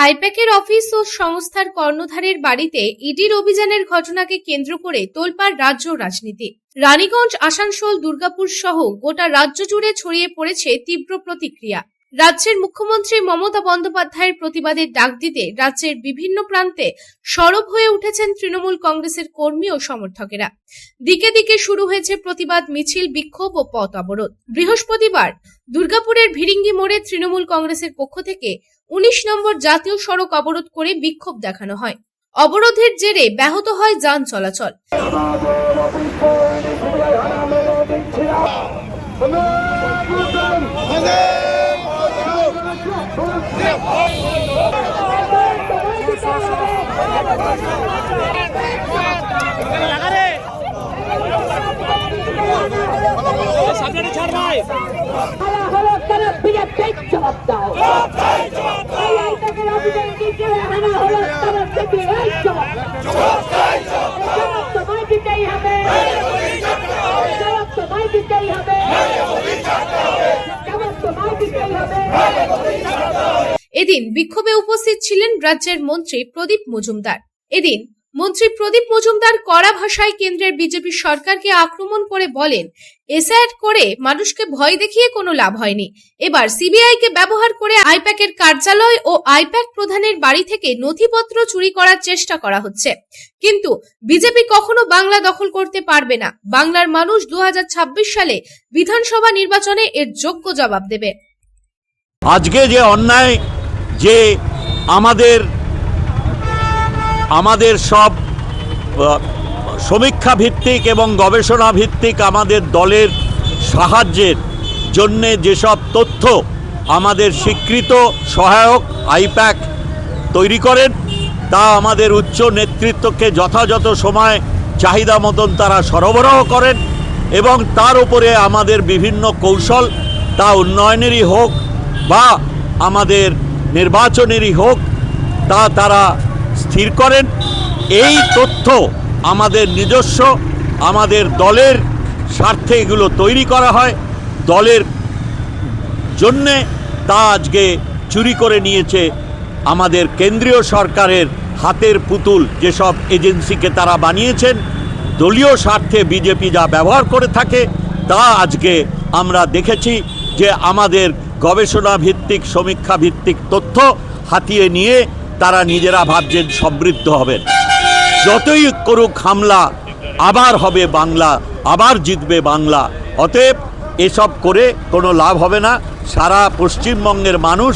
আইপ্যাকের office ও সংস্থার কর্ণধারের বাড়িতে ইডির অভিযানের ঘটনাকে কেন্দ্র করে তোলপাড় রাজ্য রাজনীতি। রানীগঞ্জ, আসানসোল, দুর্গাপুর সহ গোটা রাজ্য জুড়ে ছড়িয়ে পড়েছে তীব্র প্রতিক্রিয়া। রাজ্যের মুখ্যমন্ত্রী মমতা বন্দ্যোপাধ্যায়ের প্রতিবাদের ডাক দিতে রাজ্যের বিভিন্ন প্রান্তে সরব হয়ে উঠেছেন তৃণমূল কংগ্রেসের কর্মী ও সমর্থকেরা। দিকে দিকে শুরু হয়েছে প্রতিবাদ, মিছিল, বিক্ষোভ ও পথ অবরোধ। বৃহস্পতিবার দুর্গাপুরের ভিরিঙ্গি মোড়ে তৃণমূল কংগ্রেসের পক্ষ থেকে উনিশ নম্বর জাতীয় সড়ক অবরোধ করে বিক্ষোভ দেখানো হয়। অবরোধের জেরে ব্যাহত হয় যান চলাচল। ছাড় ভাই জবাব দাও জবাব জবাব তোমায় দিতেই হবে জবাব তোমায় দিতেই হবে জবাব তোমায় দিতেই হবে এদিন বিক্ষোভে উপস্থিত ছিলেন রাজ্যের মন্ত্রী প্রদীপ মজুমদার। এদিন মন্ত্রী প্রদীপ মজুমদার কড়া ভাষায় কেন্দ্রের বিজেপি সরকারকে আক্রমণ করে বলেন, এসআইআর করে মানুষকে ভয় দেখিয়ে কোনো লাভ হয়নি। এবার সিবিআই কে ব্যবহার করে আইপ্যাকের কার্যালয় ও আইপ্যাক প্রধানের বাড়ি থেকে নথিপত্র চুরি করার চেষ্টা করা হচ্ছে। কিন্তু বিজেপি কখনো বাংলা দখল করতে পারবে না। বাংলার মানুষ দু হাজার ছাব্বিশ সালে বিধানসভা নির্বাচনে এর যোগ্য জবাব দেবে। আজকে যে অন্যায় যে আমাদের আমাদের সব সমীক্ষা ভিত্তিক এবং গবেষণা ভিত্তিক আমাদের দলের সাহায্যের জন্যে যেসব তথ্য আমাদের স্বীকৃত সহায়ক আইপ্যাক তৈরি করেন, তা আমাদের উচ্চ নেতৃত্বকে যথাযথ সময় চাহিদা মতন তারা সরবরাহ করেন এবং তার উপরে আমাদের বিভিন্ন কৌশল, তা উন্নয়নেরই হোক বা আমাদের নির্বাচনেরই হোক, তা তারা স্থির করেন। এই তথ্য আমাদের নিজস্ব, আমাদের দলের স্বার্থে এগুলো তৈরি করা হয়। দলের জন্যে তা আজকে চুরি করে নিয়েছে আমাদের কেন্দ্রীয় সরকারের হাতের পুতুল, যেসব এজেন্সিকে তারা বানিয়েছেন। দলীয় স্বার্থে বিজেপি যা ব্যবহার করে থাকে, তা আজকে আমরা দেখেছি যে আমাদের গবেষণা ভিত্তিক সমীক্ষা ভিত্তিক তথ্য হাতিয়ে নিয়ে তারা নিজেরা ভাবছেন সমৃদ্ধ হবেন। যতই করুক হামলা, আবার হবে বাংলা, আবার জিতবে বাংলা। অতএব এসব করে কোনো লাভ হবে না। সারা পশ্চিমবঙ্গের মানুষ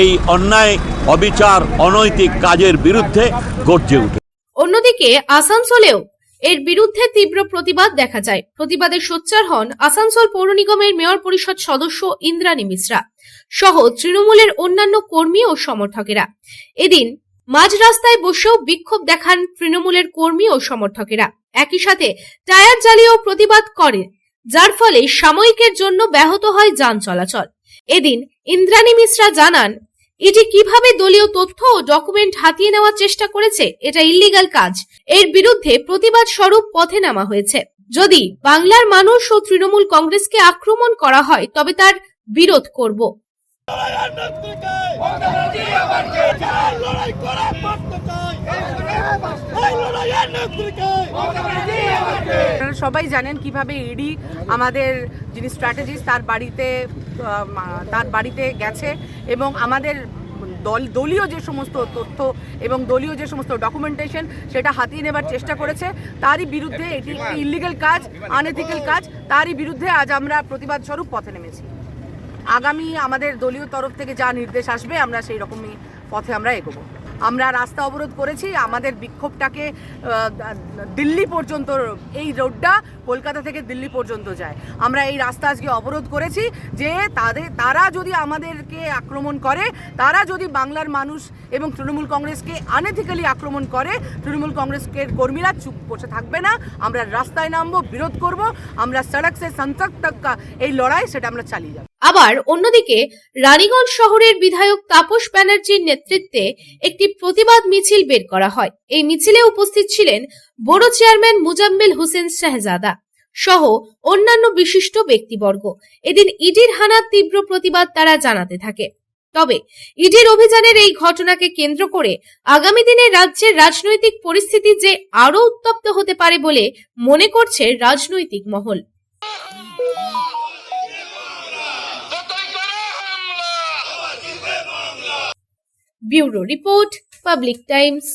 এই অন্যায়, অবিচার, অনৈতিক কাজের বিরুদ্ধে গর্জে উঠে। অন্যদিকে আসানসোলেও এর বিরুদ্ধে তীব্র প্রতিবাদ দেখা যায়। প্রতিবাদে সোচ্চার হন আসানসোল পৌর নিগমের মেয়র পরিষদ সদস্য ইন্দ্রাণী মিশ্রা সহ তৃণমূলের অন্যান্য কর্মী ও সমর্থকেরা। এদিন মাঝ রাস্তায় বসেও বিক্ষোভ দেখান তৃণমূলের কর্মী ও সমর্থকেরা। একই সাথে টায়ার জ্বালিয়েও প্রতিবাদ করে, যার ফলে সাময়িকের জন্য ব্যাহত হয় যান চলাচল। এদিন ইন্দ্রাণী মিশ্রা জানান এটি কীভাবে দলীয় তথ্য ও ডকুমেন্ট হাতিয়ে নেওয়ার চেষ্টা করেছে, এটা ইল্লিগাল কাজ। এর বিরুদ্ধে প্রতিবাদ স্বরূপ পথে নামা হয়েছে। যদি বাংলার মানুষ ও তৃণমূল কংগ্রেসকে আক্রমণ করা হয়, তবে তার বিরোধ করব। আপনারা সবাই জানেন কীভাবে ইডি আমাদের যিনি স্ট্র্যাটেজিস্ট তার বাড়িতে তার বাড়িতে গেছে এবং আমাদের দল, দলীয় যে সমস্ত তথ্য এবং দলীয় যে সমস্ত ডকুমেন্টেশন সেটা হাতিয়ে নেবার চেষ্টা করেছে। তারই বিরুদ্ধে এটি একটি ইলিগাল কাজ আনএথিক্যাল কাজ। তারই বিরুদ্ধে আজ আমরা প্রতিবাদ স্বরূপ পথে নেমেছি। আগামী আমাদের দলীয় তরফ থেকে যা নির্দেশ আসবে, আমরা সেই রকমই পথে আমরা এগোবো। আমরা রাস্তা অবরোধ করেছি, আমাদের বিক্ষোভটাকে দিল্লি পর্যন্ত, এই রোডটা কলকাতা থেকে দিল্লি পর্যন্ত যায়। আমরা এই রাস্তা আজকে অবরোধ করেছি যে তাদের, তারা যদি আমাদেরকে আক্রমণ করে, তারা যদি বাংলার মানুষ এবং তৃণমূল কংগ্রেসকে আনএথিক্যালি আক্রমণ করে, তৃণমূল কংগ্রেসের কর্মীরা চুপ বসে থাকবে না। আমরা রাস্তায় নামবো, বিরোধ করব, আমরা সড়ক সে সংসদ এই লড়াই, সেটা আমরা চালিয়ে যাব। আবার অন্যদিকে রানীগঞ্জ শহরের বিধায়ক তাপস ব্যানার্জির নেতৃত্বে একটি প্রতিবাদ মিছিল বের করা হয়। এই মিছিলে উপস্থিত ছিলেন বড় চেয়ারম্যান মুজাম্মেল হোসেন শাহজাদা সহ অন্যান্য বিশিষ্ট ব্যক্তিবর্গ। এদিন ইডির হানার তীব্র প্রতিবাদ তারা জানাতে থাকে। তবে ইডির অভিযানের এই ঘটনাকে কেন্দ্র করে আগামী দিনে রাজ্যের রাজনৈতিক পরিস্থিতি যে আরও উত্তপ্ত হতে পারে বলে মনে করছে রাজনৈতিক মহল। Bureau Report, Public Times.